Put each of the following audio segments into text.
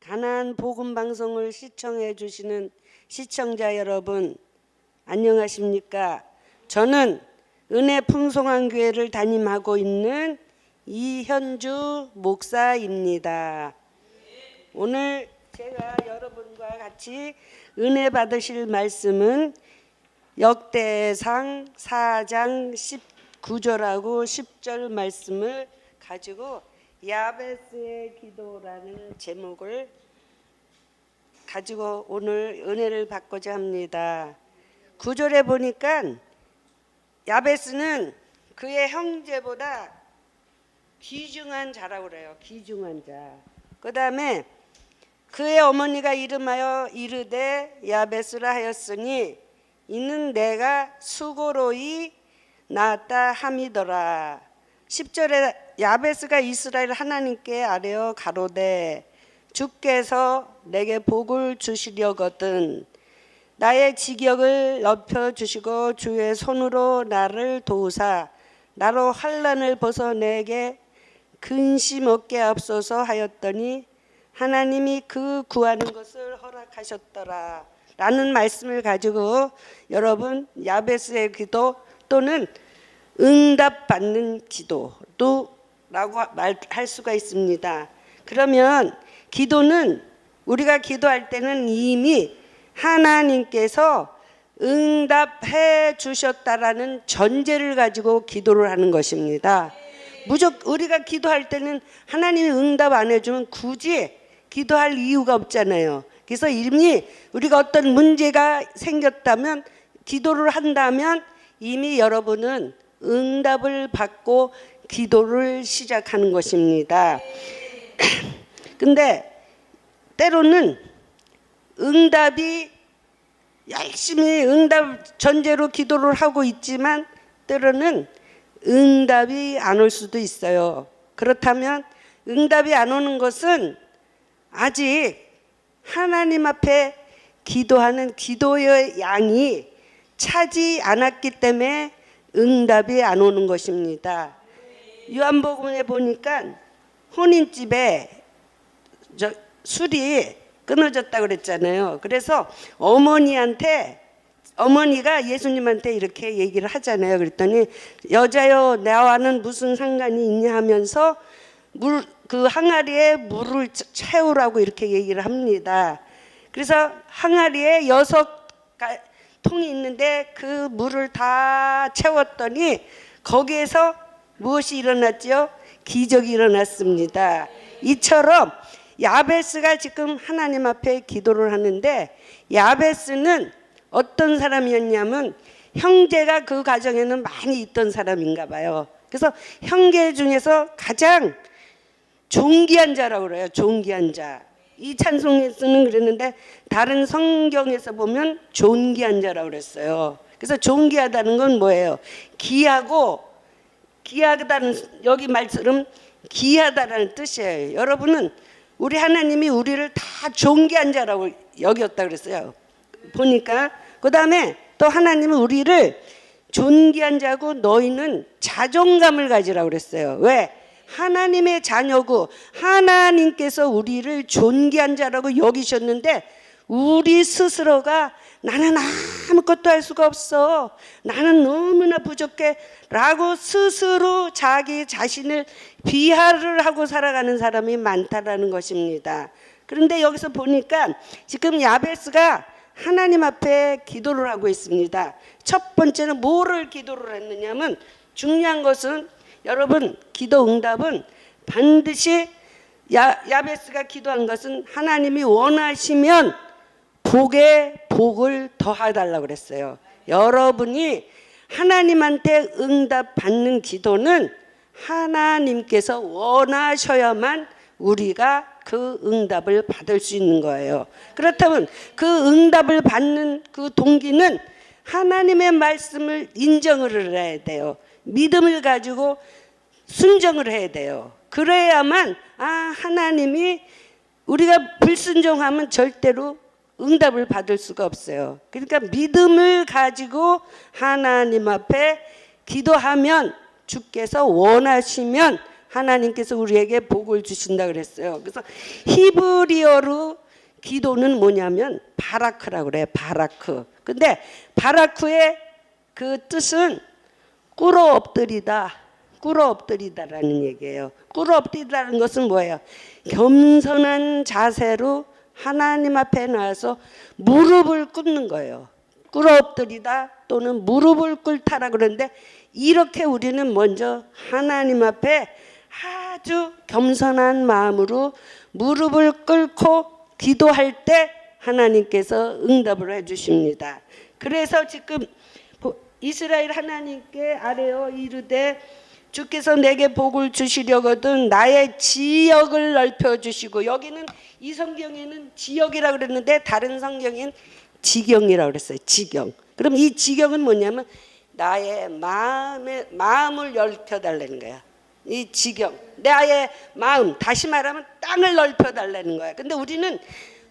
가난 복음 방송을 시청해 주시는 시청자 여러분 안녕하십니까? 저는 은혜 풍성한 교회를 담임하고 있는 이현주 목사입니다. 오늘 제가 여러분과 같이 은혜 받으실 말씀은 역대상 4장 19절하고 10절 말씀을 가지고 야베스의 기도라는 제목을 가지고 오늘 은혜를 받고자 합니다. 구절에 보니까 야베스는 그의 형제보다 귀중한 자라고 그래요. 귀중한 자. 그 다음에 그의 어머니가 이름하여 이르되 야베스라 하였으니 이는 내가 수고로이 낳았다 함이더라. 10절에 야베스가 이스라엘 하나님께 아뢰어 가로되 주께서 내게 복을 주시려거든 나의 지격을 넓혀 주시고 주의 손으로 나를 도우사 나로 환란을 벗어내게 근심 없게 앞서서 하였더니 하나님이 그 구하는 것을 허락하셨더라. 라는 말씀을 가지고 여러분 야베스의 기도 또는 응답받는 기도도 라고 말할 수가 있습니다. 그러면 기도는 우리가 기도할 때는 이미 하나님께서 응답해 주셨다라는 전제를 가지고 기도를 하는 것입니다. 무조건 우리가 기도할 때는 하나님이 응답 안 해주면 굳이 기도할 이유가 없잖아요. 그래서 이미 우리가 어떤 문제가 생겼다면 기도를 한다면 이미 여러분은 응답을 받고 기도를 시작하는 것입니다. 근데 때로는 응답이 열심히 응답 전제로 기도를 하고 있지만 때로는 응답이 안 올 수도 있어요. 그렇다면 응답이 안 오는 것은 아직 하나님 앞에 기도하는 기도의 양이 차지 않았기 때문에 응답이 안 오는 것입니다. 요한복음에 보니까 혼인집에 저 술이 끊어졌다 그랬잖아요. 그래서 어머니한테 어머니가 예수님한테 이렇게 얘기를 하잖아요. 그랬더니 여자여 나와는 무슨 상관이 있냐 하면서 물 그 항아리에 물을 채우라고 이렇게 얘기를 합니다. 그래서 항아리에 여섯 가- 통이 있는데 그 물을 다 채웠더니 거기에서 무엇이 일어났죠? 기적이 일어났습니다. 이처럼 야베스가 지금 하나님 앞에 기도를 하는데 야베스는 어떤 사람이었냐면 형제가 그 가정에는 많이 있던 사람인가 봐요. 그래서 형제 중에서 가장 존귀한 자라고 그래요. 존귀한 자. 이 찬송에서는 그랬는데 다른 성경에서 보면 존귀한 자라고 그랬어요. 그래서 존귀하다는 건 뭐예요? 귀하고 귀하다는 여기 말처럼 귀하다라는 뜻이에요. 여러분은 우리 하나님이 우리를 다 존귀한 자라고 여겼다 그랬어요. 보니까 그 다음에 또 하나님은 우리를 존귀한 자고 너희는 자존감을 가지라고 그랬어요. 왜? 하나님의 자녀고 하나님께서 우리를 존귀한 자라고 여기셨는데 우리 스스로가 나는 아무것도 할 수가 없어. 나는 너무나 부족해. 라고 스스로 자기 자신을 비하를 하고 살아가는 사람이 많다라는 것입니다. 그런데 여기서 보니까 지금 야베스가 하나님 앞에 기도를 하고 있습니다. 첫 번째는 뭐를 기도를 했느냐면 중요한 것은 여러분 기도 응답은 반드시 야, 야베스가 기도한 것은 하나님이 원하시면 복에 복을 더하달라고 그랬어요. 여러분이 하나님한테 응답 받는 기도는 하나님께서 원하셔야만 우리가 그 응답을 받을 수 있는 거예요. 그렇다면 그 응답을 받는 그 동기는 하나님의 말씀을 인정을 해야 돼요. 믿음을 가지고 순정을 해야 돼요. 그래야만 아 하나님이 우리가 불순종하면 절대로 응답을 받을 수가 없어요. 그러니까 믿음을 가지고 하나님 앞에 기도하면 주께서 원하시면 하나님께서 우리에게 복을 주신다 그랬어요. 그래서 히브리어로 기도는 뭐냐면 바라크라고 그래. 바라크. 근데 바라크의 그 뜻은 꿇어 엎드리다. 꿇어 엎드리다라는 얘기예요. 꿇어 엎드리다는 것은 뭐예요? 겸손한 자세로 하나님 앞에 나와서 무릎을 꿇는 거예요. 꿇어 엎드리다 또는 무릎을 꿇다라 그러는데 이렇게 우리는 먼저 하나님 앞에 아주 겸손한 마음으로 무릎을 꿇고 기도할 때 하나님께서 응답을 해 주십니다. 그래서 지금 보- 이스라엘 하나님께 아뢰어 이르되 주께서 내게 복을 주시려거든 나의 지역을 넓혀 주시고 여기는 이 성경에는 지역이라 그랬는데 다른 성경엔 지경이라 그랬어요. 지경. 그럼 이 지경은 뭐냐면 나의 마음의 마음을 넓혀 달라는 거야. 이 지경. 나의 마음 다시 말하면 땅을 넓혀 달라는 거야. 근데 우리는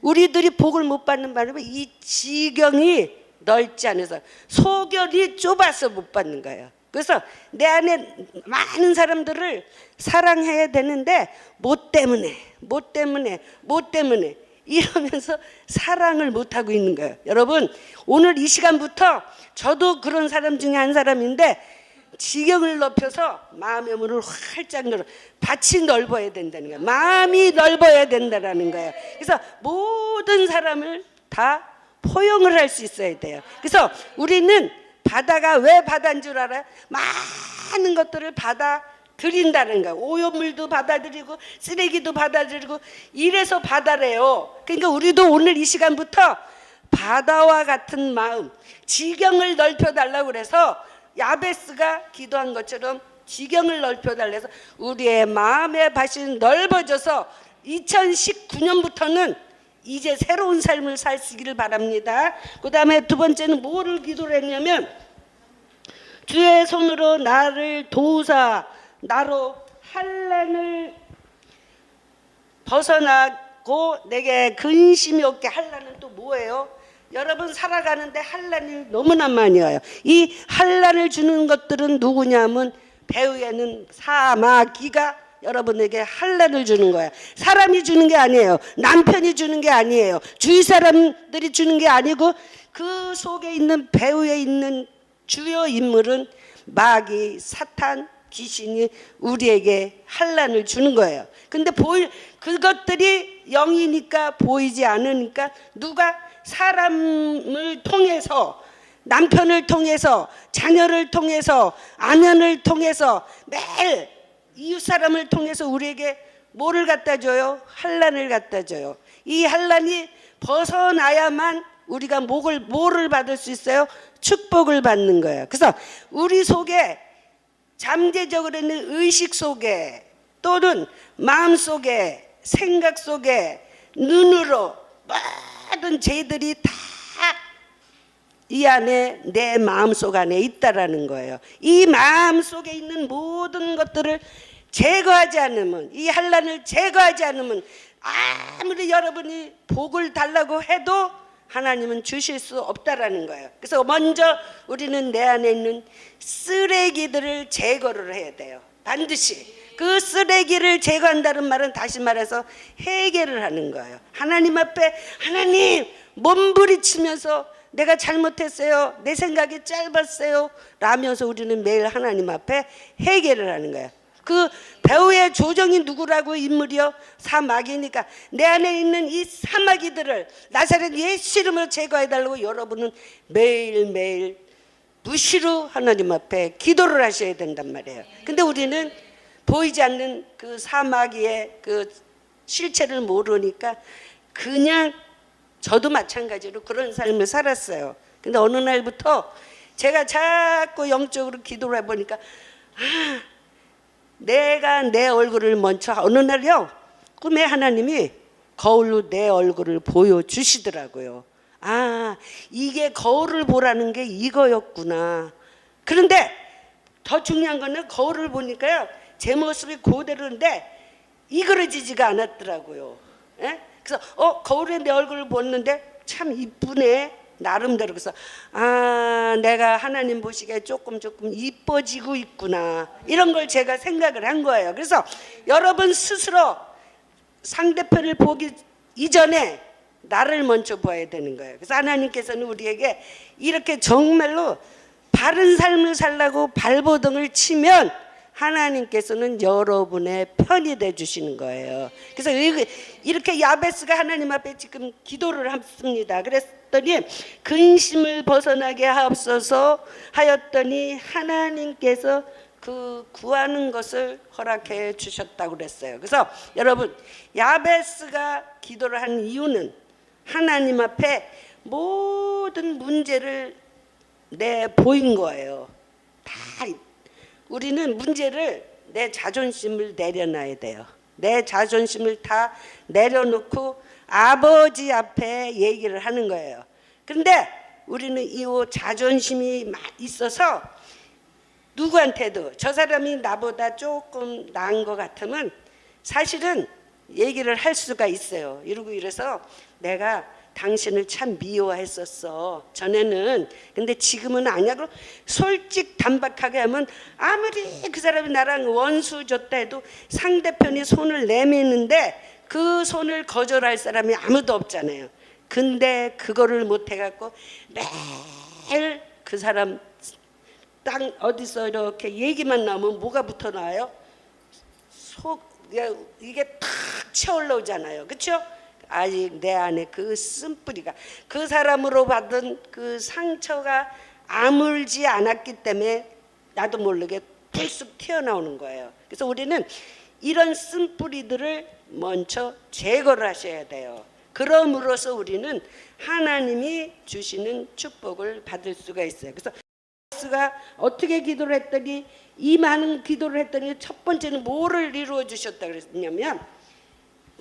우리들이 복을 못 받는 바람에 이 지경이 넓지 않아서 소결이 좁아서 못 받는 거예요. 그래서 내 안에 많은 사람들을 사랑해야 되는데 뭐 때문에 뭐 때문에 뭐 때문에 이러면서 사랑을 못 하고 있는 거예요. 여러분 오늘 이 시간부터 저도 그런 사람 중에 한 사람인데 지경을 높여서 마음의 문을 활짝 열어 밭이 넓어야 된다는 거예요. 마음이 넓어야 된다라는 거예요. 그래서 모든 사람을 다 포용을 할 수 있어야 돼요. 그래서 우리는 바다가 왜 바다인 줄 알아요? 많은 것들을 받아 들인다는 거예요. 오염물도 받아들이고 쓰레기도 받아들이고 이래서 바다래요. 그러니까 우리도 오늘 이 시간부터 바다와 같은 마음, 지경을 넓혀 달라고 그래서 야베스가 기도한 것처럼 지경을 넓혀 달래서 우리의 마음의 밭이 넓어져서 2019년부터는 이제 새로운 삶을 살기를 바랍니다. 그 다음에 두 번째는 뭐를 기도를 했냐면 주의 손으로 나를 도우사 나로 환란을 벗어나고 내게 근심이 없게 환란은 또 뭐예요? 여러분 살아가는데 환란이 너무나 많이 와요. 이 환란을 주는 것들은 누구냐면 배후에는 사마귀가 여러분에게 환란을 주는 거야. 사람이 주는 게 아니에요. 남편이 주는 게 아니에요. 주위 사람들이 주는 게 아니고 그 속에 있는 배후에 있는 주요 인물은 마귀, 사탄, 귀신이 우리에게 환란을 주는 거예요. 근데 보일 그것들이 영이니까 보이지 않으니까 누가 사람을 통해서 남편을 통해서 자녀를 통해서 아내를 통해서 매일 이웃 사람을 통해서 우리에게 뭐를 갖다 줘요? 환란을 갖다 줘요. 이 환란이 벗어나야만 우리가 목을 뭐를 받을 수 있어요? 축복을 받는 거예요. 그래서 우리 속에 잠재적으로 있는 의식 속에 또는 마음 속에 생각 속에 눈으로 모든 죄들이 다 이 안에 내 마음속 안에 있다라는 거예요. 이 마음속에 있는 모든 것들을 제거하지 않으면 이 한란을 제거하지 않으면 아무리 여러분이 복을 달라고 해도 하나님은 주실 수 없다라는 거예요. 그래서 먼저 우리는 내 안에 있는 쓰레기들을 제거를 해야 돼요. 반드시 그 쓰레기를 제거한다는 말은 다시 말해서 해결을 하는 거예요. 하나님 앞에 하나님 몸부리치면서 내가 잘못했어요. 내 생각이 짧았어요. 라면서 우리는 매일 하나님 앞에 해결을 하는 거예요. 그 배우의 조정이 누구라고 인물이요? 사마귀니까 내 안에 있는 이 사마귀들을 나사렛 예수 이름으로 제거해 달라고 여러분은 매일매일 무시로 하나님 앞에 기도를 하셔야 된단 말이에요. 근데 우리는 보이지 않는 그 사마귀의 그 실체를 모르니까 그냥 저도 마찬가지로 그런 삶을 살았어요. 근데 어느 날부터 제가 자꾸 영적으로 기도를 해보니까 아, 내가 내 얼굴을 먼저 어느 날요 꿈에 하나님이 거울로 내 얼굴을 보여주시더라고요. 아 이게 거울을 보라는 게 이거였구나. 그런데 더 중요한 거는 거울을 보니까요 제 모습이 그대로인데 이그러지지가 않았더라고요. 예? 그래서 어 거울에 내 얼굴을 봤는데 참 이쁘네. 나름대로 그래서 아 내가 하나님 보시기에 조금 조금 이뻐지고 있구나 이런 걸 제가 생각을 한 거예요. 그래서 여러분 스스로 상대편을 보기 이전에 나를 먼저 봐야 되는 거예요. 그래서 하나님께서는 우리에게 이렇게 정말로 바른 삶을 살라고 발버둥을 치면 하나님께서는 여러분의 편이 돼 주시는 거예요. 그래서 이- 이렇게 야베스가 하나님 앞에 지금 기도를 합니다. 그 랬더니 근심을 벗어나게 하옵소서 하였더니 하나님께서 그 구하는 것을 허락해 주셨다고 그랬어요. 그래서 여러분 야베스가 기도를 한 이유는 하나님 앞에 모든 문제를 내 보인 거예요. 다 우리는 문제를 내 자존심을 내려놔야 돼요. 내 자존심을 다 내려놓고 아버지 앞에 얘기를 하는 거예요. 그런데 우리는 이 자존심이 막 있어서 누구한테도 저 사람이 나보다 조금 나은 것 같으면 사실은 얘기를 할 수가 있어요. 이러고 이래서 내가 당신을 참 미워했었어. 전에는. 근데 지금은 아니야. 그럼 솔직 단박하게 하면 아무리 그 사람이 나랑 원수 줬다 해도 상대편이 손을 내미는데 그 손을 거절할 사람이 아무도 없잖아요. 근데 그거를 못 해갖고 매일 그 사람 땅 어디서 이렇게 얘기만 나오면 뭐가 붙어 나와요? 속 이게 탁 채올라오잖아요. 그렇죠? 아직 내 안에 그 쓴뿌리가 그 사람으로 받은 그 상처가 아물지 않았기 때문에 나도 모르게 불쑥 튀어나오는 거예요. 그래서 우리는 이런 쓴뿌리들을 먼저 제거를 하셔야 돼요. 그럼으로써 우리는 하나님이 주시는 축복을 받을 수가 있어요. 그래서 예수가 어떻게 기도를 했더니 이 많은 기도를 했더니 첫 번째는 뭐를 이루어 주셨다 그랬냐면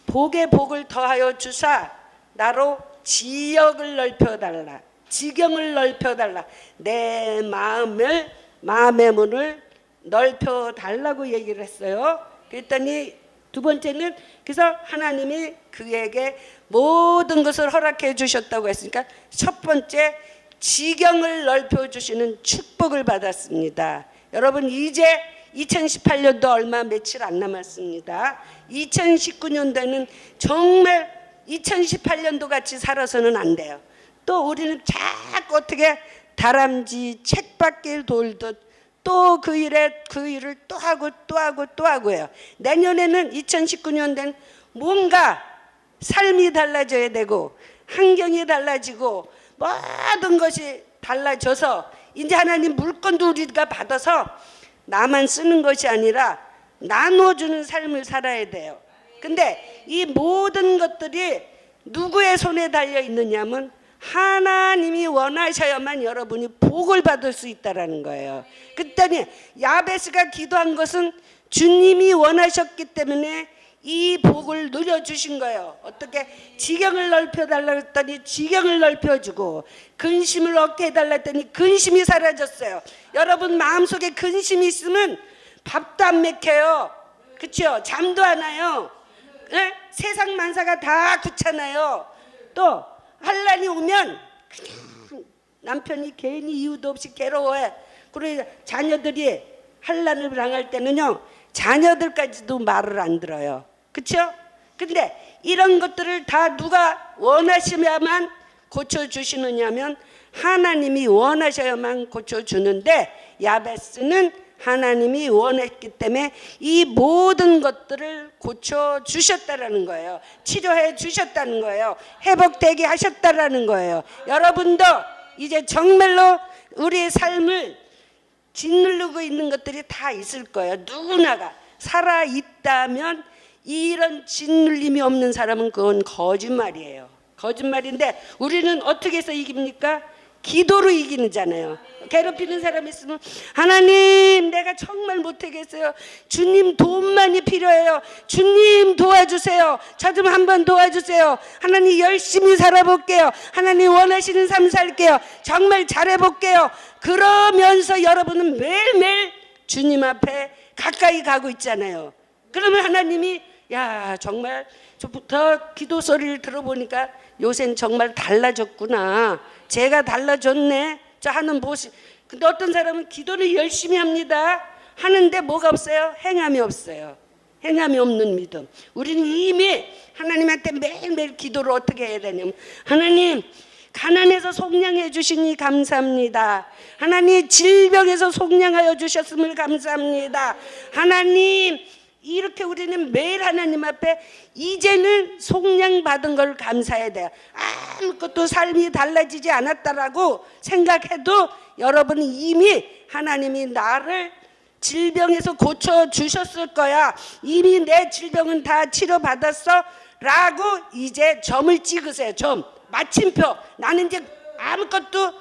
복의 복을 더하여 주사 나로 지역을 넓혀 달라 지경을 넓혀 달라 내 마음을 마음의 문을 넓혀 달라고 얘기를 했어요. 그랬더니 두 번째는 그래서 하나님이 그에게 모든 것을 허락해 주셨다고 했으니까 첫 번째 지경을 넓혀 주시는 축복을 받았습니다. 여러분 이제 2018년도 얼마 며칠 안 남았습니다. 2019년도에는 정말 2018년도 같이 살아서는 안 돼요. 또 우리는 자꾸 어떻게 다람쥐 책밖에 돌듯 또 그 일에 그 일을 또 하고 또 하고 또 하고요. 내년에는 2019년도엔 뭔가 삶이 달라져야 되고 환경이 달라지고 모든 것이 달라져서 이제 하나님 물건도 우리가 받아서 나만 쓰는 것이 아니라 나눠주는 삶을 살아야 돼요. 근데 이 모든 것들이 누구의 손에 달려 있느냐면 하나님이 원하셔야만 여러분이 복을 받을 수 있다라는 거예요. 그랬더니 야베스가 기도한 것은 주님이 원하셨기 때문에 이 복을 누려주신 거예요. 어떻게 지경을 넓혀달라 했더니 지경을 넓혀주고 근심을 얻게 해달라 했더니 근심이 사라졌어요. 여러분 마음속에 근심이 있으면 밥도 안 먹혀요. 그렇죠? 잠도 안 와요. 예? 세상 만사가 다 귀찮아요. 또 한란이 오면 그냥 남편이 괜히 이유도 없이 괴로워해. 그리고 자녀들이 한란을 당할 때는요. 자녀들까지도 말을 안 들어요. 그렇죠? 근데 이런 것들을 다 누가 원하시면만 고쳐 주시느냐면 하나님이 원하셔야만 고쳐 주는데 야베스는 하나님이 원했기 때문에 이 모든 것들을 고쳐 주셨다라는 거예요. 치료해 주셨다는 거예요. 회복되게 하셨다라는 거예요. 여러분도 이제 정말로 우리의 삶을 짓누르고 있는 것들이 다 있을 거예요. 누구나가 살아 있다면 이런 짓눌림이 없는 사람은 그건 거짓말이에요. 거짓말인데 우리는 어떻게 해서 이깁니까? 기도로 이기는잖아요. 괴롭히는 사람 있으면 하나님 내가 정말 못하겠어요. 주님 도움만이 필요해요. 주님 도와주세요. 저 좀 한번 도와주세요. 하나님 열심히 살아볼게요. 하나님 원하시는 삶 살게요. 정말 잘해볼게요. 그러면서 여러분은 매일매일 주님 앞에 가까이 가고 있잖아요. 그러면 하나님이 야 정말 저부터 기도 소리를 들어보니까 요새는 정말 달라졌구나 제가 달라졌네. 저 하는 모습. 근데 어떤 사람은 기도를 열심히 합니다. 하는데 뭐가 없어요? 행함이 없어요. 행함이 없는 믿음. 우리는 이미 하나님한테 매일매일 기도를 어떻게 해야 되냐면 하나님 가난해서 속량해 주시니 감사합니다. 하나님 질병에서 속량하여 주셨음을 감사합니다. 하나님 이렇게 우리는 매일 하나님 앞에 이제는 속량 받은 걸 감사해야 돼요. 아무것도 삶이 달라지지 않았다라고 생각해도 여러분은 이미 하나님이 나를 질병에서 고쳐 주셨을 거야. 이미 내 질병은 다 치료 받았어. 라고 이제 점을 찍으세요. 점. 마침표. 나는 이제 아무것도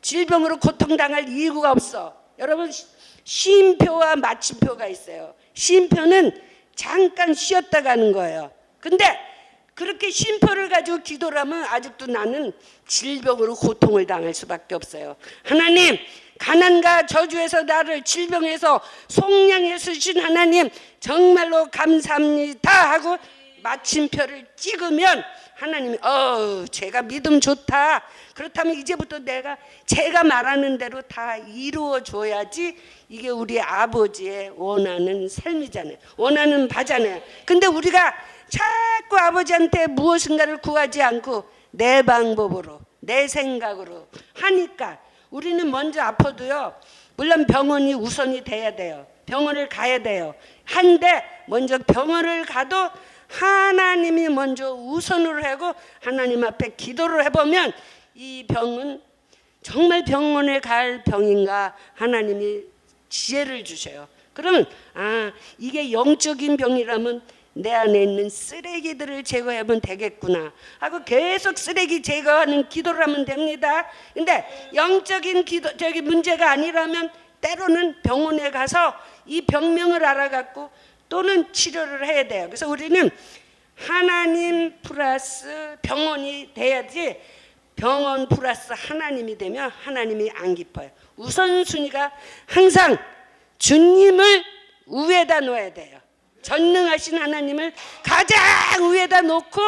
질병으로 고통당할 이유가 없어. 여러분 시- 쉼표와 마침표가 있어요. 쉼표는 잠깐 쉬었다 가는 거예요. 근데 그렇게 쉼표를 가지고 기도를 하면 아직도 나는 질병으로 고통을 당할 수밖에 없어요. 하나님, 가난과 저주에서 나를 질병에서 속량해 주신 하나님 정말로 감사합니다 하고 마침표를 찍으면 하나님이 어 제가 믿음 좋다. 그렇다면 이제부터 내가 제가 말하는 대로 다 이루어 줘야지 이게 우리 아버지의 원하는 삶이잖아요. 원하는 바잖아요. 근데 우리가 자꾸 아버지한테 무엇인가를 구하지 않고 내 방법으로 내 생각으로 하니까 우리는 먼저 아파도요. 물론 병원이 우선이 돼야 돼요. 병원을 가야 돼요. 한데 먼저 병원을 가도 하나님이 먼저 우선으로 하고 하나님 앞에 기도를 해보면 이 병은 정말 병원에 갈 병인가 하나님이 지혜를 주셔요. 그러면 아 이게 영적인 병이라면 내 안에 있는 쓰레기들을 제거하면 되겠구나 하고 계속 쓰레기 제거하는 기도를 하면 됩니다. 근데 영적인 기도 저기 문제가 아니라면 때로는 병원에 가서 이 병명을 알아갖고 또는 치료를 해야 돼요. 그래서 우리는 하나님 플러스 병원이 돼야지 병원 플러스 하나님이 되면 하나님이 안 기뻐요. 우선순위가 항상 주님을 위에다 놓아야 돼요. 전능하신 하나님을 가장 위에다 놓고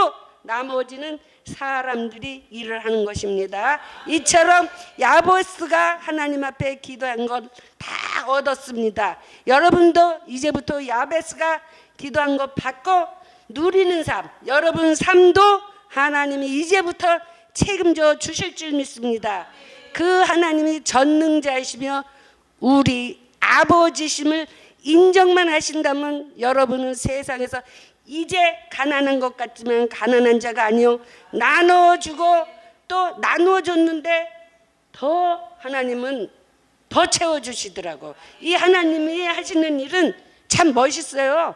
나머지는 사람들이 일을 하는 것입니다. 이처럼 야보스가 하나님 앞에 기도한 건 다 얻었습니다. 여러분도 이제부터 야베스가 기도한 것 받고 누리는 삶, 여러분 삶도 하나님이 이제부터 책임져 주실 줄 믿습니다. 그 하나님이 전능자이시며 우리 아버지심을 인정만 하신다면 여러분은 세상에서 이제 가난한 것 같지만 가난한 자가 아니요 나눠주고 또 나누어 줬는데 더 하나님은 더 채워주시더라고. 이 하나님이 하시는 일은 참 멋있어요.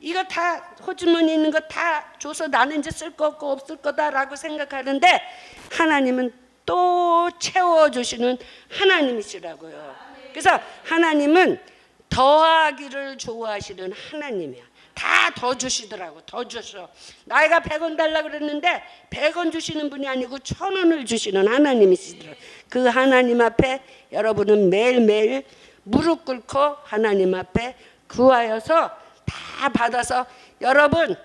이거 다 호주머니 있는 거 다 줘서 나는 이제 쓸 거 없고 없을 거다라고 생각하는데 하나님은 또 채워주시는 하나님이시라고요. 그래서 하나님은 더하기를 좋아하시는 하나님이야. 다 더 주시더라고. 더 주셔. 나이가 100원 달라 그랬는데 100원 주시는 분이 아니고 1000원을 주시는 하나님이시더라고. 그 하나님 앞에 여러분은 매일매일 무릎 꿇고 하나님 앞에 구하여서 다 받아서 여러분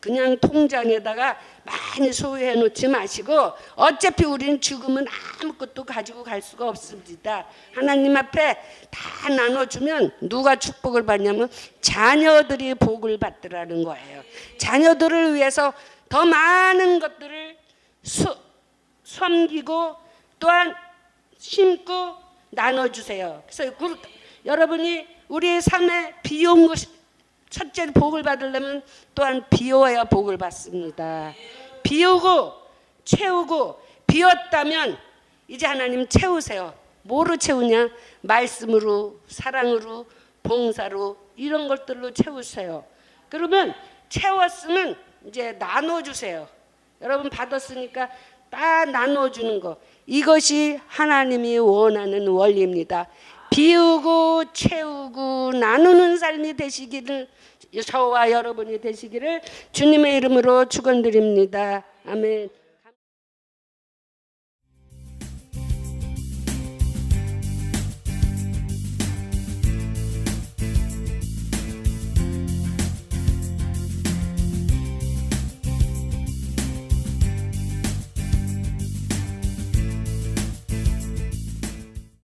그냥 통장에다가 많이 소유해 놓지 마시고 어차피 우리는 죽으면 아무것도 가지고 갈 수가 없습니다. 하나님 앞에 다 나눠주면 누가 축복을 받냐면 자녀들이 복을 받더라는 거예요. 자녀들을 위해서 더 많은 것들을 수, 섬기고 또한 심고 나눠주세요. 그래서 그- 여러분이 우리의 삶에 비온 것이 첫째 복을 받으려면 또한 비워야 복을 받습니다. 비우고 채우고 비웠다면 이제 하나님 채우세요. 뭐로 채우냐? 말씀으로, 사랑으로, 봉사로 이런 것들로 채우세요. 그러면 채웠으면 이제 나눠 주세요. 여러분 받았으니까 다 나눠주는 거. 이것이 하나님이 원하는 원리입니다. 비우고 채우고 나누는 삶이 되시기를 저와 여러분이 되시기를 주님의 이름으로 축원드립니다. 아멘.